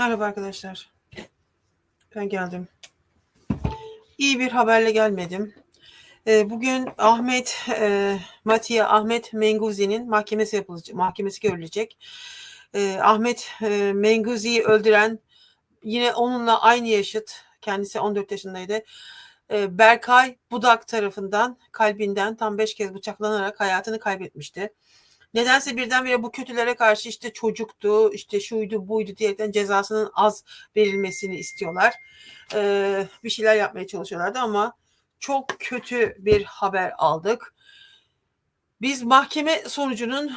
Merhaba arkadaşlar. Ben geldim. İyi bir haberle gelmedim. Ee, bugün Ahmet e, Matiye Ahmet Menguzi'nin mahkemesi yapılacak, mahkemesi görülecek. Ee, Ahmet e, Menguzi'yi öldüren yine onunla aynı yaşıt, kendisi 14 yaşındaydı. Ee, Berkay Budak tarafından kalbinden tam 5 kez bıçaklanarak hayatını kaybetmişti. Nedense birdenbire bu kötülere karşı işte çocuktu, işte şuydu, buydu diyerekten cezasının az verilmesini istiyorlar. Ee, bir şeyler yapmaya çalışıyorlardı ama çok kötü bir haber aldık. Biz mahkeme sonucunun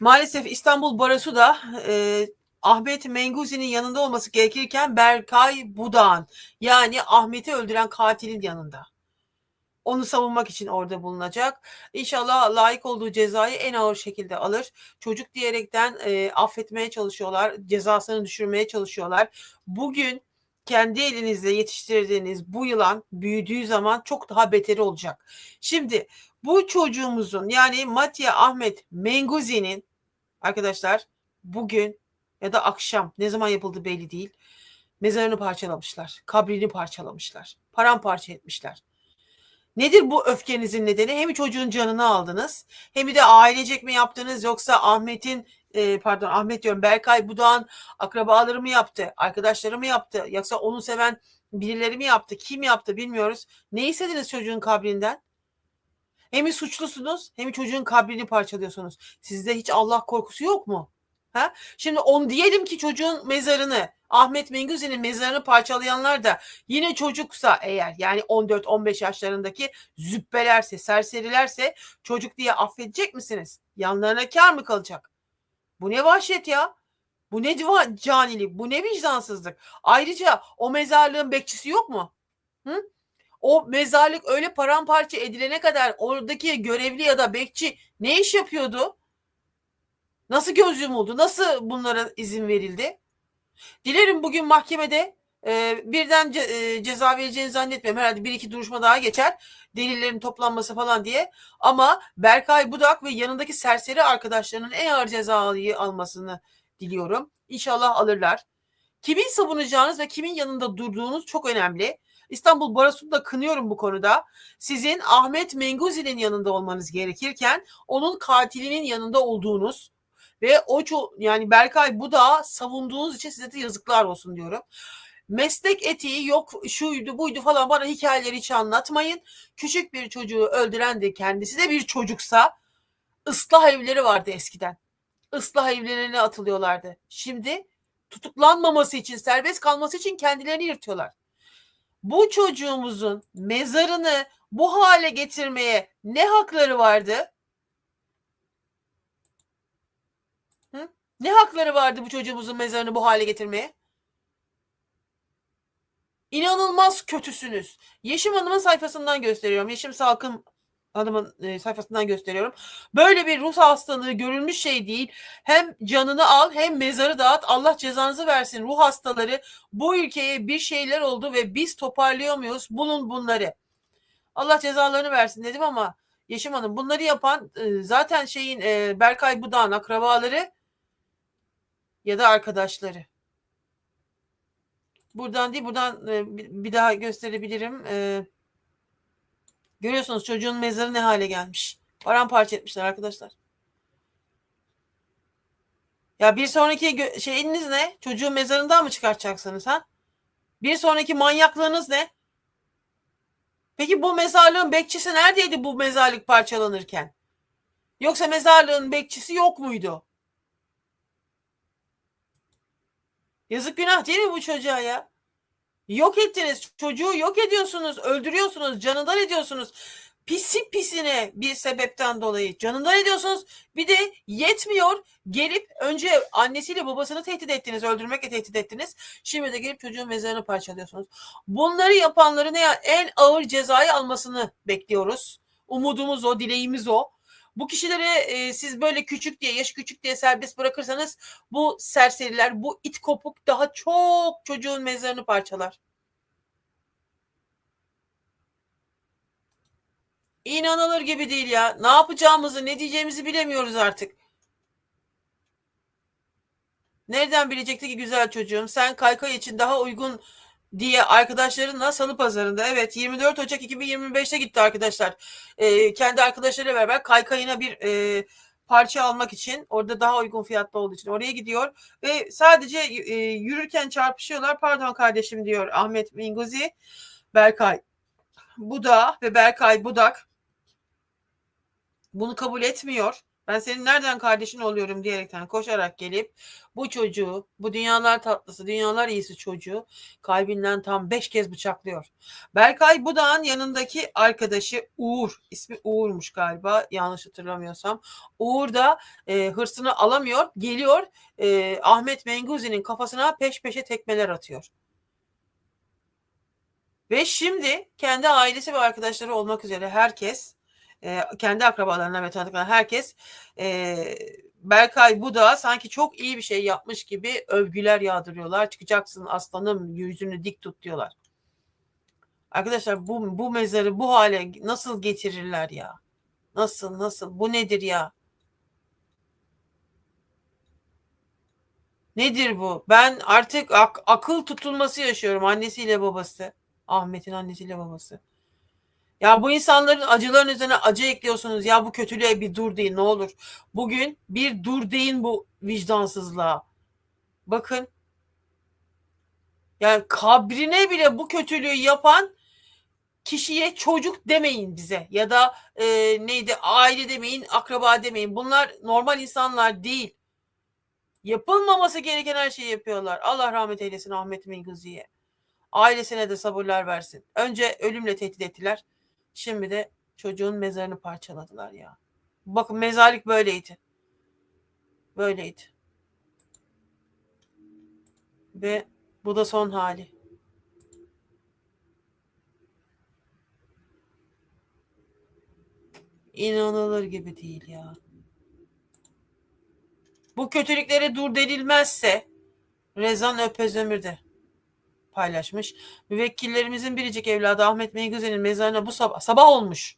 maalesef İstanbul Barosu da e, Ahmet Menguzi'nin yanında olması gerekirken Berkay Budağ'ın yani Ahmet'i öldüren katilin yanında onu savunmak için orada bulunacak. İnşallah layık olduğu cezayı en ağır şekilde alır. Çocuk diyerekten e, affetmeye çalışıyorlar, cezasını düşürmeye çalışıyorlar. Bugün kendi elinizle yetiştirdiğiniz bu yılan büyüdüğü zaman çok daha beteri olacak. Şimdi bu çocuğumuzun yani Matya Ahmet Menguzi'nin arkadaşlar bugün ya da akşam ne zaman yapıldı belli değil. Mezarını parçalamışlar, kabrini parçalamışlar, paramparça etmişler. Nedir bu öfkenizin nedeni? Hem çocuğun canını aldınız hem de ailecek mi yaptınız yoksa Ahmet'in e, pardon Ahmet diyorum Berkay Budağ'ın akrabaları mı yaptı? Arkadaşları mı yaptı? Yoksa onu seven birileri mi yaptı? Kim yaptı bilmiyoruz. Ne istediniz çocuğun kabrinden? Hem suçlusunuz hem çocuğun kabrini parçalıyorsunuz. Sizde hiç Allah korkusu yok mu? Ha? Şimdi on diyelim ki çocuğun mezarını Ahmet Mengüzi'nin mezarını parçalayanlar da yine çocuksa eğer yani 14-15 yaşlarındaki züppelerse, serserilerse çocuk diye affedecek misiniz? Yanlarına kar mı kalacak? Bu ne vahşet ya? Bu ne canilik? Bu ne vicdansızlık? Ayrıca o mezarlığın bekçisi yok mu? Hı? O mezarlık öyle paramparça edilene kadar oradaki görevli ya da bekçi ne iş yapıyordu? Nasıl göz yumuldu? Nasıl bunlara izin verildi? Dilerim bugün mahkemede e, birden ce, e, ceza vereceğini zannetmiyorum. Herhalde bir iki duruşma daha geçer. Delillerin toplanması falan diye. Ama Berkay Budak ve yanındaki serseri arkadaşlarının en ağır cezayı almasını diliyorum. İnşallah alırlar. Kimin savunacağınız ve kimin yanında durduğunuz çok önemli. İstanbul Barosu'nu da kınıyorum bu konuda. Sizin Ahmet Menguzi'nin yanında olmanız gerekirken onun katilinin yanında olduğunuz ve o çok yani Berkay bu da savunduğunuz için size de yazıklar olsun diyorum. Meslek etiği yok şuydu buydu falan bana hikayeleri hiç anlatmayın. Küçük bir çocuğu öldüren de kendisi de bir çocuksa ıslah evleri vardı eskiden. Islah evlerine atılıyorlardı. Şimdi tutuklanmaması için, serbest kalması için kendilerini yırtıyorlar. Bu çocuğumuzun mezarını bu hale getirmeye ne hakları vardı? Ne hakları vardı bu çocuğumuzun mezarını bu hale getirmeye? İnanılmaz kötüsünüz. Yeşim Hanım'ın sayfasından gösteriyorum. Yeşim Salkım Hanım'ın e, sayfasından gösteriyorum. Böyle bir ruh hastalığı görülmüş şey değil. Hem canını al hem mezarı dağıt. Allah cezanızı versin. Ruh hastaları bu ülkeye bir şeyler oldu ve biz toparlayamıyoruz. Bulun bunları. Allah cezalarını versin dedim ama Yeşim Hanım bunları yapan e, zaten şeyin e, Berkay Budağ'ın akrabaları ya da arkadaşları. Buradan değil buradan e, bir daha gösterebilirim. E, görüyorsunuz çocuğun mezarı ne hale gelmiş. Paramparça etmişler arkadaşlar. Ya bir sonraki şeyiniz ne? Çocuğun mezarından mı çıkartacaksınız ha? Bir sonraki manyaklığınız ne? Peki bu mezarlığın bekçisi neredeydi bu mezarlık parçalanırken? Yoksa mezarlığın bekçisi yok muydu? Yazık günah değil mi bu çocuğa ya? Yok ettiniz. Çocuğu yok ediyorsunuz. Öldürüyorsunuz. Canından ediyorsunuz. Pisi pisine bir sebepten dolayı canından ediyorsunuz. Bir de yetmiyor. Gelip önce annesiyle babasını tehdit ettiniz. Öldürmekle tehdit ettiniz. Şimdi de gelip çocuğun mezarını parçalıyorsunuz. Bunları yapanları ne en ağır cezayı almasını bekliyoruz. Umudumuz o, dileğimiz o. Bu kişileri e, siz böyle küçük diye, yaş küçük diye serbest bırakırsanız bu serseriler, bu it kopuk daha çok çocuğun mezarını parçalar. İnanılır gibi değil ya. Ne yapacağımızı, ne diyeceğimizi bilemiyoruz artık. Nereden bilecekti ki güzel çocuğum? Sen kaykay için daha uygun diye arkadaşlarınla salı pazarında evet 24 Ocak 2025'te gitti arkadaşlar. Ee, kendi arkadaşlarıyla beraber kaykayına bir e, parça almak için orada daha uygun fiyatlı olduğu için oraya gidiyor ve sadece e, yürürken çarpışıyorlar. Pardon kardeşim diyor Ahmet Minguzi. Berkay Budak ve Berkay Budak bunu kabul etmiyor. Ben senin nereden kardeşin oluyorum diyerekten koşarak gelip bu çocuğu, bu dünyalar tatlısı, dünyalar iyisi çocuğu kalbinden tam beş kez bıçaklıyor. Berkay Budak'ın yanındaki arkadaşı Uğur, ismi Uğur'muş galiba yanlış hatırlamıyorsam. Uğur da e, hırsını alamıyor, geliyor e, Ahmet Menguzi'nin kafasına peş peşe tekmeler atıyor. Ve şimdi kendi ailesi ve arkadaşları olmak üzere herkes e, kendi akrabalarına ve tanıdıklarına herkes e, Berkay bu da sanki çok iyi bir şey yapmış gibi övgüler yağdırıyorlar. Çıkacaksın aslanım yüzünü dik tut diyorlar. Arkadaşlar bu, bu mezarı bu hale nasıl getirirler ya? Nasıl nasıl? Bu nedir ya? Nedir bu? Ben artık ak- akıl tutulması yaşıyorum annesiyle babası. Ahmet'in annesiyle babası. Ya bu insanların acıların üzerine acı ekliyorsunuz. Ya bu kötülüğe bir dur deyin ne olur. Bugün bir dur deyin bu vicdansızlığa. Bakın. Yani kabrine bile bu kötülüğü yapan kişiye çocuk demeyin bize. Ya da e, neydi aile demeyin, akraba demeyin. Bunlar normal insanlar değil. Yapılmaması gereken her şeyi yapıyorlar. Allah rahmet eylesin Ahmet Minguzzi'ye. Ailesine de sabırlar versin. Önce ölümle tehdit ettiler. Şimdi de çocuğun mezarını parçaladılar ya. Bakın mezarlık böyleydi. Böyleydi. Ve bu da son hali. İnanılır gibi değil ya. Bu kötülüklere dur denilmezse Rezan Öpezömür de paylaşmış. Müvekkillerimizin biricik evladı Ahmet Meygüzen'in mezarına bu sabah, sabah olmuş.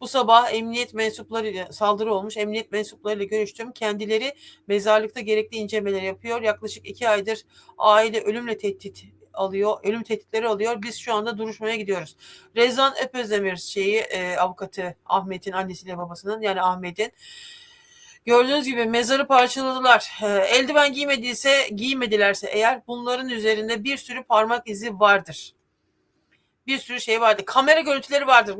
Bu sabah emniyet mensupları saldırı olmuş. Emniyet mensuplarıyla görüştüm. Kendileri mezarlıkta gerekli incelemeler yapıyor. Yaklaşık iki aydır aile ölümle tehdit alıyor. Ölüm tehditleri alıyor. Biz şu anda duruşmaya gidiyoruz. Rezan Öpezdemir şeyi e, avukatı Ahmet'in annesiyle babasının yani Ahmet'in Gördüğünüz gibi mezarı parçaladılar. E, eldiven giymediyse, giymedilerse eğer bunların üzerinde bir sürü parmak izi vardır. Bir sürü şey vardır. Kamera görüntüleri vardır.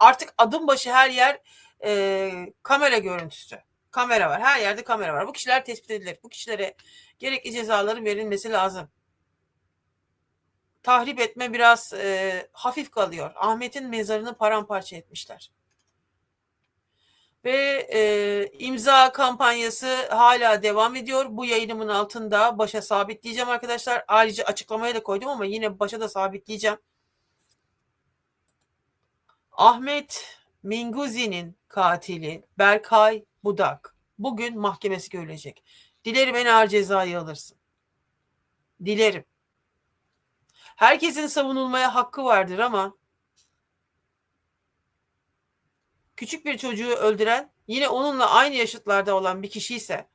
Artık adım başı her yer e, kamera görüntüsü. Kamera var. Her yerde kamera var. Bu kişiler tespit edilir. Bu kişilere gerekli cezaların verilmesi lazım. Tahrip etme biraz e, hafif kalıyor. Ahmet'in mezarını paramparça etmişler ve e, imza kampanyası hala devam ediyor. Bu yayınımın altında başa sabitleyeceğim arkadaşlar. Ayrıca açıklamaya da koydum ama yine başa da sabitleyeceğim. Ahmet Minguzi'nin katili Berkay Budak bugün mahkemesi görülecek. Dilerim en ağır cezayı alırsın. Dilerim. Herkesin savunulmaya hakkı vardır ama küçük bir çocuğu öldüren yine onunla aynı yaşıtlarda olan bir kişi ise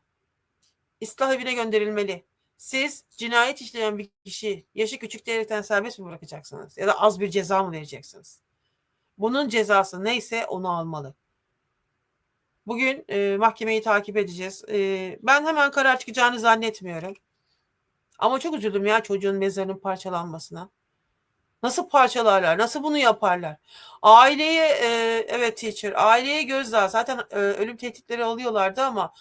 ıslah evine gönderilmeli. Siz cinayet işleyen bir kişi yaşı küçük diyerekten serbest mi bırakacaksınız? Ya da az bir ceza mı vereceksiniz? Bunun cezası neyse onu almalı. Bugün e, mahkemeyi takip edeceğiz. E, ben hemen karar çıkacağını zannetmiyorum. Ama çok üzüldüm ya çocuğun mezarının parçalanmasına. Nasıl parçalarlar? Nasıl bunu yaparlar? Aileye e, evet teacher, aileye gözdağı. Zaten e, ölüm tehditleri alıyorlardı ama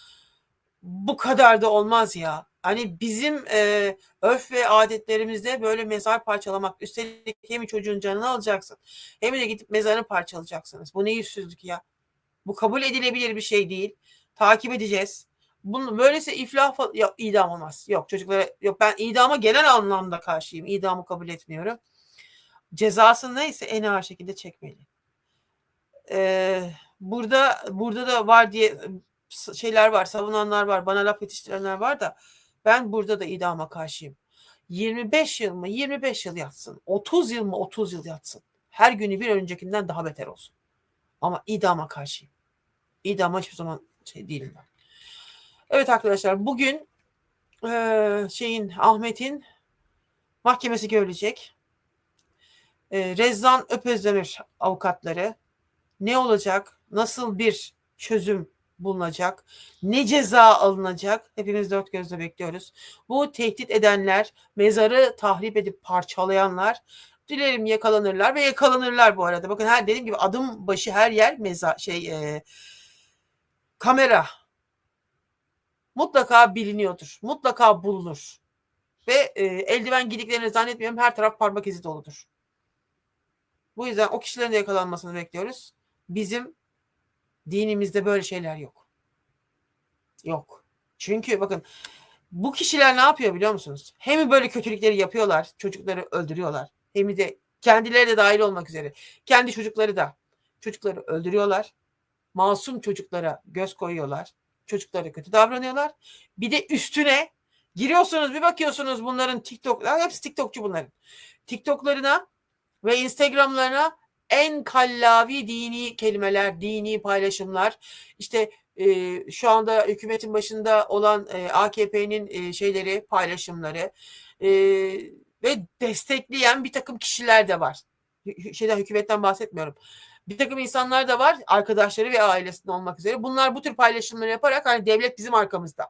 bu kadar da olmaz ya. Hani bizim e, öf ve adetlerimizde böyle mezar parçalamak. Üstelik hem çocuğun canını alacaksın hem de gidip mezarını parçalayacaksınız. Bu ne yüzsüzlük ya. Bu kabul edilebilir bir şey değil. Takip edeceğiz. Bunu böylese iflah yok, idam olmaz. Yok çocuklara yok ben idama genel anlamda karşıyım. İdamı kabul etmiyorum cezası neyse en ağır şekilde çekmeli. Ee, burada burada da var diye şeyler var, savunanlar var, bana laf yetiştirenler var da ben burada da idama karşıyım. 25 yıl mı? 25 yıl yatsın. 30 yıl mı? 30 yıl yatsın. Her günü bir öncekinden daha beter olsun. Ama idama karşıyım. İdama hiçbir zaman şey değilim ben. Evet arkadaşlar bugün e, şeyin Ahmet'in mahkemesi görülecek. E, Rezzan Öpezdemir avukatları ne olacak? Nasıl bir çözüm bulunacak? Ne ceza alınacak? Hepimiz dört gözle bekliyoruz. Bu tehdit edenler, mezarı tahrip edip parçalayanlar dilerim yakalanırlar ve yakalanırlar bu arada. Bakın her dediğim gibi adım başı her yer meza şey e, kamera mutlaka biliniyordur. Mutlaka bulunur. Ve e, eldiven giydiklerini zannetmiyorum. Her taraf parmak izi doludur. Bu yüzden o kişilerin de yakalanmasını bekliyoruz. Bizim dinimizde böyle şeyler yok. Yok. Çünkü bakın bu kişiler ne yapıyor biliyor musunuz? Hem böyle kötülükleri yapıyorlar, çocukları öldürüyorlar. Hem de kendileri de dahil olmak üzere. Kendi çocukları da çocukları öldürüyorlar. Masum çocuklara göz koyuyorlar. Çocuklara kötü davranıyorlar. Bir de üstüne giriyorsunuz bir bakıyorsunuz bunların TikTok, hepsi TikTokçu bunların. TikTok'larına ve Instagram'larına en kallavi dini kelimeler, dini paylaşımlar, işte e, şu anda hükümetin başında olan e, AKP'nin e, şeyleri, paylaşımları e, ve destekleyen bir takım kişiler de var. Şeyden hükümetten bahsetmiyorum. Bir takım insanlar da var, arkadaşları ve ailesinde olmak üzere. Bunlar bu tür paylaşımları yaparak hani devlet bizim arkamızda.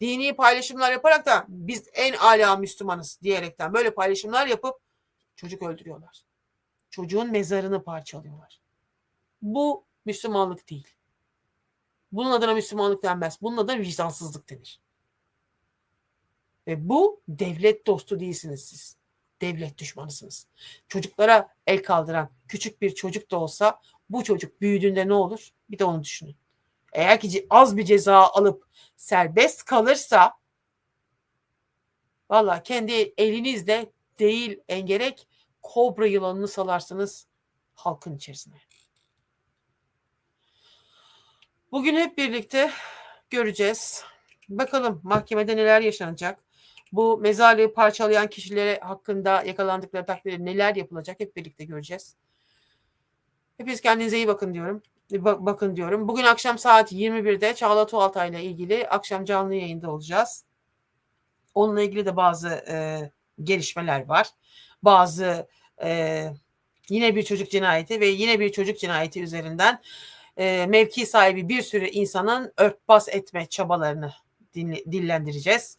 Dini paylaşımlar yaparak da biz en âlâ Müslümanız diyerekten böyle paylaşımlar yapıp çocuk öldürüyorlar. Çocuğun mezarını parçalıyorlar. Bu Müslümanlık değil. Bunun adına Müslümanlık denmez. Bunun adına vicdansızlık denir. Ve bu devlet dostu değilsiniz siz. Devlet düşmanısınız. Çocuklara el kaldıran küçük bir çocuk da olsa bu çocuk büyüdüğünde ne olur? Bir de onu düşünün. Eğer ki az bir ceza alıp serbest kalırsa valla kendi elinizle değil engerek kobra yılanını salarsınız halkın içerisine. Bugün hep birlikte göreceğiz. Bakalım mahkemede neler yaşanacak. Bu mezarlığı parçalayan kişilere hakkında yakalandıkları takdirde neler yapılacak hep birlikte göreceğiz. Hepiniz kendinize iyi bakın diyorum. Bakın diyorum. Bugün akşam saat 21'de Çağla Tuğaltay ile ilgili akşam canlı yayında olacağız. Onunla ilgili de bazı e, gelişmeler var. Bazı e, yine bir çocuk cinayeti ve yine bir çocuk cinayeti üzerinden e, mevki sahibi bir sürü insanın örtbas etme çabalarını dillendireceğiz.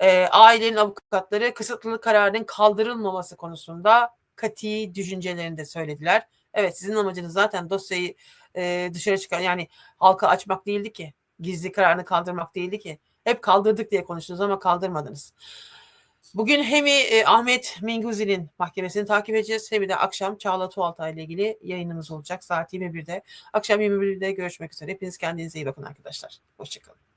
E, ailenin avukatları kısıtlılık kararının kaldırılmaması konusunda kati düşüncelerini de söylediler. Evet sizin amacınız zaten dosyayı e, dışarı çıkan yani halka açmak değildi ki. Gizli kararını kaldırmak değildi ki. Hep kaldırdık diye konuştunuz ama kaldırmadınız. Bugün hem e, Ahmet Minguzi'nin mahkemesini takip edeceğiz hem de akşam Çağla Tuğaltay ile ilgili yayınımız olacak saat 21'de. Akşam 21'de görüşmek üzere. Hepiniz kendinize iyi bakın arkadaşlar. Hoşçakalın.